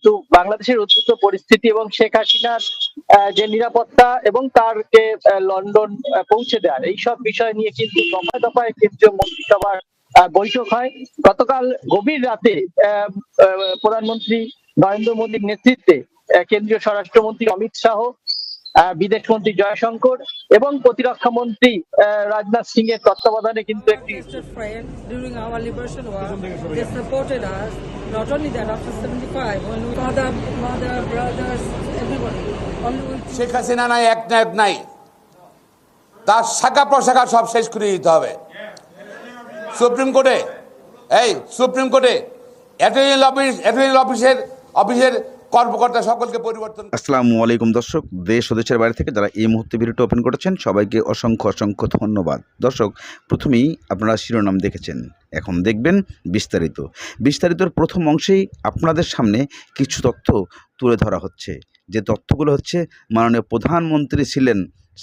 কিন্তু বাংলাদেশের উদ্ভূত পরিস্থিতি এবং শেখ হাসিনার যে নিরাপত্তা এবং তারকে আহ, লন্ডন পৌঁছে দেওয়ার এইসব বিষয় নিয়ে কিন্তু দফায় দফায় কেন্দ্রীয় মন্ত্রিসভার বৈঠক হয়। গতকাল গভীর রাতে প্রধানমন্ত্রী নরেন্দ্র মোদীর নেতৃত্বে কেন্দ্রীয় স্বরাষ্ট্রমন্ত্রী অমিত শাহ আহ, বিদেশ মন্ত্রী জয়শঙ্কর এবং প্রতিরক্ষা মন্ত্রী রাজনাথ সিং এর তত্ত্বাবধানে কিন্তু একটি Tasted friend during our liberation war. They supported us. Not only that, after 75, when we mother, mother, brothers, everybody, Sheikh Hasina নাই এক নায়ক নাই তার শাখা প্রশাখা সব শেষ করে দিতে হবে সুপ্রিম কোর্টে এই সুপ্রিম কোর্টে অ্যাটর্নি অফিস অ্যাটর্নি অফিসের অফিসের কর্মকর্তা সকলকে পরিবর্তন আসসালামু আলাইকুম দর্শক, দেশ ও দেশের বাইরে থেকে যারা এই মুহূর্তে ভিডিওটি ওপেন করেছেন, সবাইকে অসংখ্য অসংখ্য ধন্যবাদ। দর্শক, প্রথমেই আপনারা শিরোনাম দেখেছেন। এখন দেখবেন বিস্তারিত। বিস্তারিতর প্রথম অংশেই আপনাদের সামনে কিছু তথ্য তুলে ধরা হচ্ছে। যে তথ্যগুলো হচ্ছে, মাননীয় প্রধানমন্ত্রী ছিলেন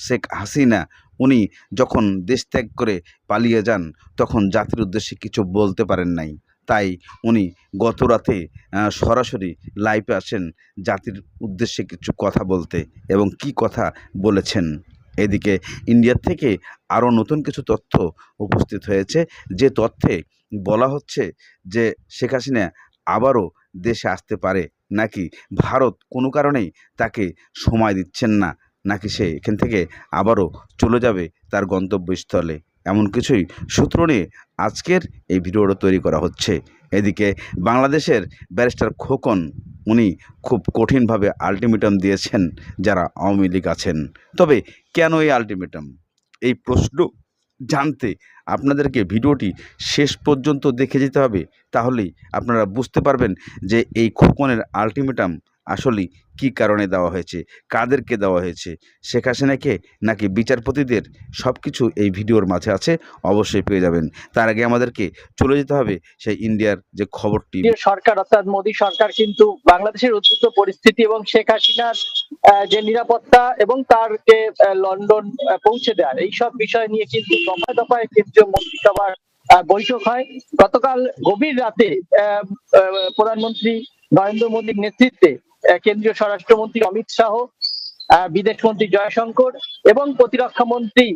শেখ হাসিনা। উনি যখন দেশ ত্যাগ করে পালিয়ে যান, তখন জাতির উদ্দেশ্যে কিছু বলতে পারেন নাই। তাই উনি গত রাতে সরাসরি লাইভে আসেন জাতির উদ্দেশ্যে কিছু কথা বলতে এবং কি কথা বলেছেন। এদিকে ইন্ডিয়া থেকে আরও নতুন কিছু তথ্য উপস্থিত হয়েছে। যে তথ্যে বলা হচ্ছে যে শেখ হাসিনা আবারও দেশে আসতে পারে নাকি ভারত কোনো কারণেই তাকে সময় দিচ্ছেন না, নাকি সে এখান থেকে আবারও চলে যাবে তার গন্তব্যস্থলে। এমন কিছুই সূত্র নিয়ে আজকের এই ভিডিওটা তৈরি করা হচ্ছে। এদিকে বাংলাদেশের ব্যারিস্টার খোকন, উনি খুব কঠিনভাবে আলটিমেটাম দিয়েছেন যারা আওয়ামী লীগ আছেন। তবে কেন এই আলটিমেটাম? এই প্রশ্ন জানতে আপনাদেরকে ভিডিওটি শেষ পর্যন্ত দেখে যেতে হবে, তাহলেই আপনারা বুঝতে পারবেন যে এই খোকনের আলটিমেটাম আসলে কি কারণে দেওয়া হয়েছে? কাদেরকে দেওয়া হয়েছে? শেখ হাসিনাকে নাকি বিচারপতিদের সব কিছু এই ভিডিওর মাঝে আছে? অবশ্যই পেয়ে যাবেন। তার আগে আমাদেরকে চলে যেতে হবে সেই ইন্ডিয়ার যে খবরটি। সরকার অর্থাৎ মোদী সরকার কিন্তু বাংলাদেশের উদ্ভূত পরিস্থিতি এবং শেখ হাসিনার যে নিরাপত্তা এবং তারকে আহ, লন্ডন পৌঁছে দেওয়ার এইসব বিষয় নিয়ে কিন্তু দফায় দফায় কেন্দ্রীয় মন্ত্রিসভার বৈঠক হয়। গতকাল গভীর রাতে প্রধানমন্ত্রী নরেন্দ্র মোদীর নেতৃত্বে কেন্দ্রীয় স্বরাষ্ট্রমন্ত্রী অমিত শাহ বিদেশ মন্ত্রী জয়শঙ্কর এবং প্রতিরক্ষা মন্ত্রী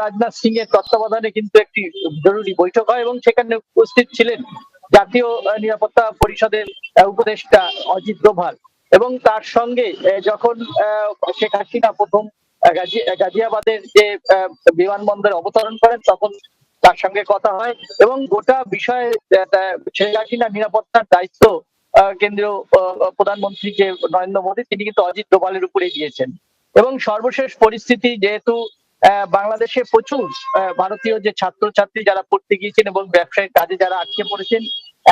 রাজনাথ সিং এর তত্ত্বাবধানে কিন্তু একটি জরুরি বৈঠক হয় এবং সেখানে উপস্থিত ছিলেন জাতীয় নিরাপত্তা পরিষদের উপদেষ্টা অজিত ডোভাল এবং তার সঙ্গে যখন শেখ হাসিনা প্রথম গাজিয়াবাদের যে বিমানবন্দরে অবতরণ করেন, তখন তার সঙ্গে কথা হয় এবং গোটা বিষয়ে শেখ হাসিনা নিরাপত্তার দায়িত্ব কেন্দ্রীয় প্রধানমন্ত্রী যে নরেন্দ্র মোদী, তিনি কিন্তু অজিত ডোভালের উপরে দিয়েছেন। এবং সর্বশেষ পরিস্থিতি যেহেতু বাংলাদেশে প্রচুর ভারতীয় যে ছাত্রছাত্রী যারা পড়তে গিয়েছেন এবং ব্যবসায়িক কাজে যারা আটকে পড়েছেন,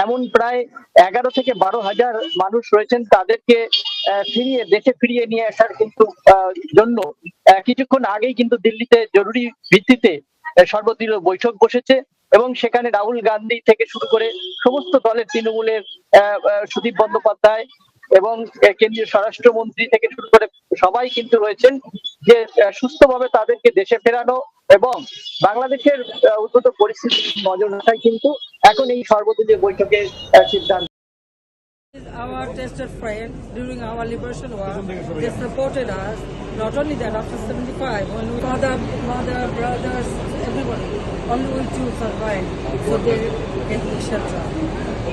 এমন প্রায় এগারো থেকে বারো হাজার মানুষ রয়েছেন তাদেরকে ফিরিয়ে, দেশে ফিরিয়ে নিয়ে আসার কিন্তু জন্য কিছুক্ষণ আগেই কিন্তু দিল্লিতে জরুরি ভিত্তিতে সর্বদলীয় বৈঠক বসেছে। এবং সেখানে রাহুল গান্ধী থেকে শুরু করে সমস্ত দলের তৃণমূলের সুদীপ বন্দ্যোপাধ্যায় এবং কেন্দ্রীয় স্বরাষ্ট্রমন্ত্রী থেকে শুরু করে সবাই কিন্তু রয়েছেন যে সুস্থভাবে তাদেরকে দেশে ফেরানো এবং বাংলাদেশের উদ্ভূত পরিস্থিতি নজর রাখাই কিন্তু এখন এই সর্বদলীয় বৈঠকের সিদ্ধান্ত। Our tested friend during our liberation war. They supported us. Not only that, after 75, when we mother, mother, brothers, everybody, only we two survived. So they get shelter.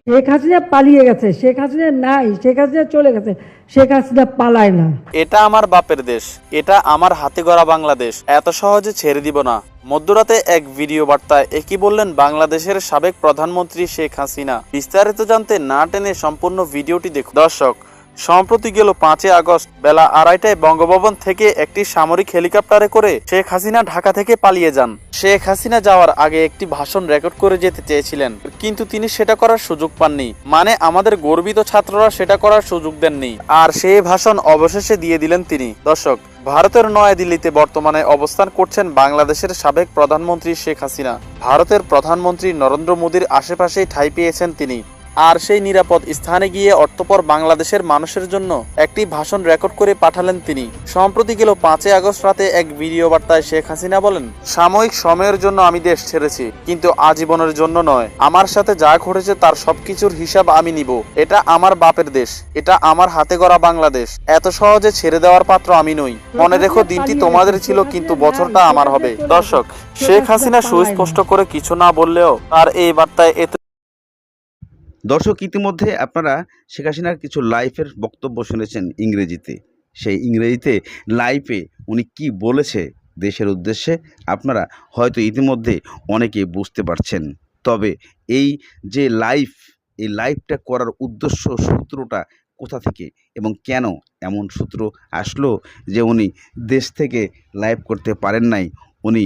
Sheikh Hasina পালিয়ে গেছে শেখ হাসিনা নাই শেখ হাসিনা চলে গেছে শেখ হাসিনা পালায় না এটা আমার বাপের দেশ এটা আমার হাতে গড়া বাংলাদেশ এত সহজে ছেড়ে দিব না মধ্যরাতে এক ভিডিও বার্তায় একই বললেন বাংলাদেশের সাবেক প্রধানমন্ত্রী শেখ হাসিনা। বিস্তারিত জানতে না টেনে সম্পূর্ণ ভিডিওটি দেখুন। দর্শক, সম্প্রতি গেল পাঁচই আগস্ট বেলা আড়াইটায় বঙ্গভবন থেকে একটি সামরিক হেলিকপ্টারে করে শেখ হাসিনা ঢাকা থেকে পালিয়ে যান। শেখ হাসিনা যাওয়ার আগে একটি ভাষণ রেকর্ড করে যেতে চেয়েছিলেন, কিন্তু তিনি সেটা করার সুযোগ পাননি। মানে আমাদের গর্বিত ছাত্ররা সেটা করার সুযোগ দেননি। আর সেই ভাষণ অবশেষে দিয়ে দিলেন তিনি। দর্শক ভারতের নয়াদিল্লিতে বর্তমানে অবস্থান করছেন বাংলাদেশের সাবেক প্রধানমন্ত্রী শেখ হাসিনা। ভারতের প্রধানমন্ত্রী নরেন্দ্র মোদীর আশেপাশেই ঠাঁই পেয়েছেন তিনি। আর সেই নিরাপদ স্থানে গিয়ে অর্থপর বাংলাদেশের মানুষের জন্য একটি ভাষণ রেকর্ড করে পাঠালেন তিনি। সম্প্রতি গেল পাঁচই আগস্ট রাতে এক ভিডিও বার্তায় শেখ হাসিনা বলেন, সাময়িক সময়ের জন্য আমি দেশ ছেড়েছি, কিন্তু আজীবনের জন্য নয়। আমার সাথে যা ঘটেছে তার সবকিছুর হিসাব আমি নিব। এটা আমার বাপের দেশ, এটা আমার হাতে গড়া বাংলাদেশ। এত সহজে ছেড়ে দেওয়ার পাত্র আমি নই। মনে রেখো দিনটি তোমাদের ছিল, কিন্তু বছরটা আমার হবে। দর্শক, শেখ হাসিনা সুস্পষ্ট করে কিছু না বললেও তার এই বার্তায় এতে দর্শক, ইতিমধ্যে আপনারা শেখ হাসিনার কিছু লাইফের বক্তব্য শুনেছেন ইংরেজিতে। সেই ইংরেজিতে লাইফে উনি কি বলেছে দেশের উদ্দেশ্যে আপনারা হয়তো ইতিমধ্যে অনেকে বুঝতে পারছেন। তবে এই যে লাইফ, এই লাইফটা করার উদ্দেশ্য, সূত্রটা কোথা থেকে এবং কেন এমন সূত্র আসলো যে উনি দেশ থেকে লাইভ করতে পারেন নাই উনি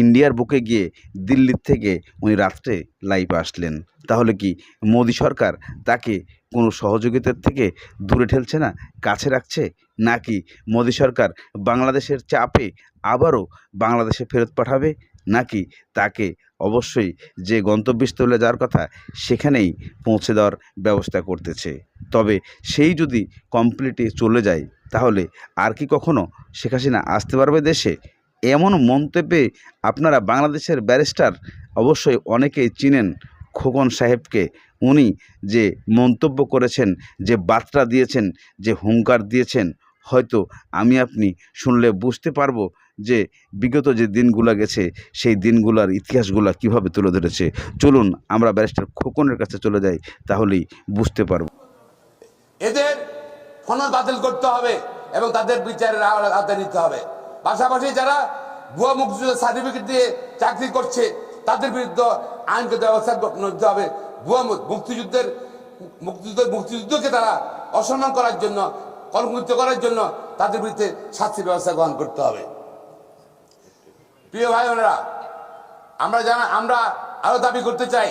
ইন্ডিয়ার বুকে গিয়ে দিল্লির থেকে উনি রাত্রে লাইভে আসলেন। তাহলে কি মোদী সরকার তাকে কোনো সহযোগিতার থেকে দূরে ঠেলছে না, কাছে রাখছে? নাকি মোদী সরকার বাংলাদেশের চাপে আবারও বাংলাদেশে ফেরত পাঠাবে? নাকি তাকে অবশ্যই যে গন্তব্যস্থলে যাওয়ার কথা সেখানেই পৌঁছে দেওয়ার ব্যবস্থা করতেছে। তবে সেই যদি কমপ্লিটে চলে যায়, তাহলে আর কি কখনো শেখ হাসিনা আসতে পারবে দেশে? এমন মন্তব্যে আপনারা বাংলাদেশের ব্যারিস্টার, অবশ্যই অনেকেই চিনেন খোকন সাহেবকে। উনি যে মন্তব্য করেছেন, যে বার্তা দিয়েছেন, যে হুঙ্কার দিয়েছেন, হয়তো আমি আপনি শুনলে বুঝতে পারব যে বিগত যে দিনগুলো গেছে, সেই দিনগুলোর ইতিহাসগুলো কীভাবে তুলে ধরেছে। চলুন আমরা ব্যারিস্টার খোকনের কাছে চলে যাই, তাহলেই বুঝতে পারব। এদের ফনদ বাতিল করতে হবে এবং তাদের বিচারের আওতা- আওতায় নিতে হবে। পাশাপাশি যারা ভুয়া মুক্তিযুদ্ধ সার্টিফিকেট দিয়ে চাকরি করছে, তাদের বিরুদ্ধে আইনগত ব্যবস্থা নিতে হবে। ভুয়া মুক্তিযুদ্ধের মুক্তিযুদ্ধ মুক্তিযুদ্ধকে তারা অসম্মান করার জন্য, কলঙ্কিত করার জন্য তাদের বিরুদ্ধে শাস্তির ব্যবস্থা গ্রহণ করতে হবে। প্রিয় ভাই বোনেরা, আমরা জানা আমরা আরও দাবি করতে চাই।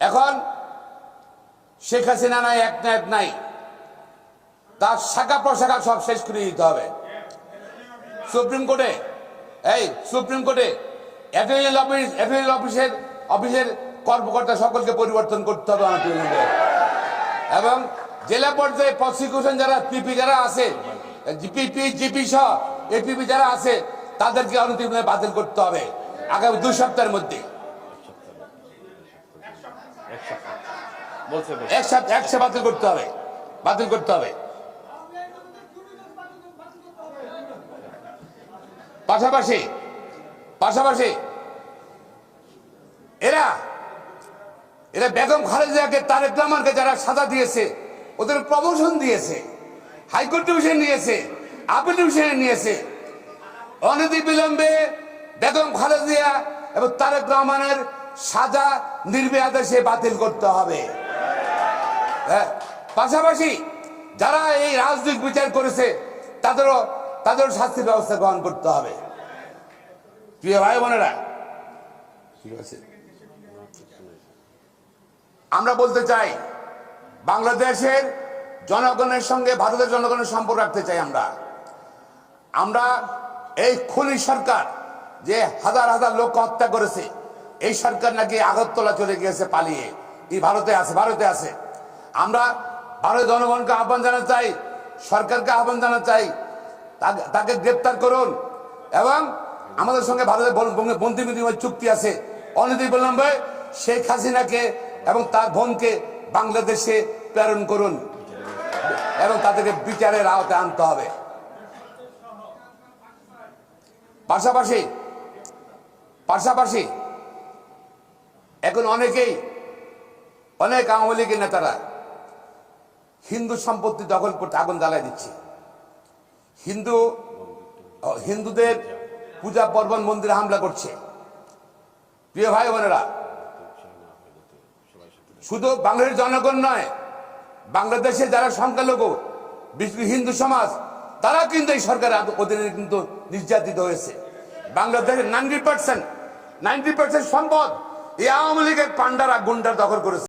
এখন শেখ হাসিনা নাই, এক না এক নাই। তার শাখা প্রশাখা সব শেষ করে দিতে হবে। সুপ্রিম কোর্টে? এই সুপ্রিম কোর্টে অ্যাটর্নি অফিস অ্যাটর্নি অফিসের অফিসের কর্মকর্তা সকলকে পরিবর্তন করতে হবে প্রিয় এবং জেলা পর্যায়ে প্রসিকিউশন যারা পিপি যারা আছে জিপিপি জিপি সহ এপিপি যারা আছে তাদেরকে অনতিবিলম্বে বাতিল করতে হবে আগামী দুই সপ্তাহের মধ্যে। এক সপ্তাহ এক সপ্তাহ বাতিল করতে হবে বাতিল করতে হবে। পাশাপাশি পাশাপাশি এরা এরা বেগম খালেদাকে তারেক রহমানকে যারা সাজা দিয়েছে ওদের প্রমোশন দিয়েছে হাইকোর্ট ডিভিশন নিয়েছে আপিল ডিভিশনে নিয়েছে। অনতি বিলম্বে বেগম খালেদিয়া এবং তারেক রহমানের সাজা নির্মেয়াদে সে বাতিল করতে হবে। হ্যাঁ, পাশাপাশি যারা এই রাজনৈতিক বিচার করেছে তাদেরও তাদেরও শাস্তির ব্যবস্থা গ্রহণ করতে হবে। প্রিয় ভাই বোনেরা, ঠিক আছে? আমরা বলতে চাই, বাংলাদেশের জনগণের সঙ্গে, ভারতের জনগণের সম্পর্ক রাখতে চাই আমরা। আমরা এই খুনি সরকার যে হাজার হাজার লোক হত্যা করেছে, এই সরকার নাকি আগরতলা চলে গিয়েছে পালিয়ে। এই ভারতে আছে ভারতে আছে। আমরা ভারতের জনগণকে আহ্বান জানাতে চাই, সরকারকে আহ্বান জানাতে চাই তাকে- গ্রেপ্তার করুন। এবং আমাদের সঙ্গে ভারতের বন- বন- বন্দি বিনিময় চুক্তি আছে। অনতি বিলম্বে শেখ হাসিনাকে এবং তার বোনকে বাংলাদেশে প্রেরণ করুন। এবং তাদেরকে বিচারের আওতায় আনতে হবে। পাশাপাশি পাশাপাশি এখন অনেকেই, অনেক আওয়ামী লীগের নেতারা হিন্দু সম্পত্তি দখল করতে আগুন জ্বালায় দিচ্ছে। হিন্দু হিন্দুদের পূজা পর্বণ মন্দিরে হামলা করছে। প্রিয় ভাই বোনেরা, শুধু বাংলাদেশের জনগণ নয়, বাংলাদেশে যারা সংখ্যালঘু, বিশেষ হিন্দু সমাজ, তারা কিন্তু এই সরকারের অধীনে কিন্তু নির্যাতিত হয়েছে। বাংলাদেশের নাইনটি পার্সেন্ট নাইনটি পার্সেন্ট সম্পদ এই আওয়ামী লীগের পান্ডারা গুন্ডার দখল করেছে।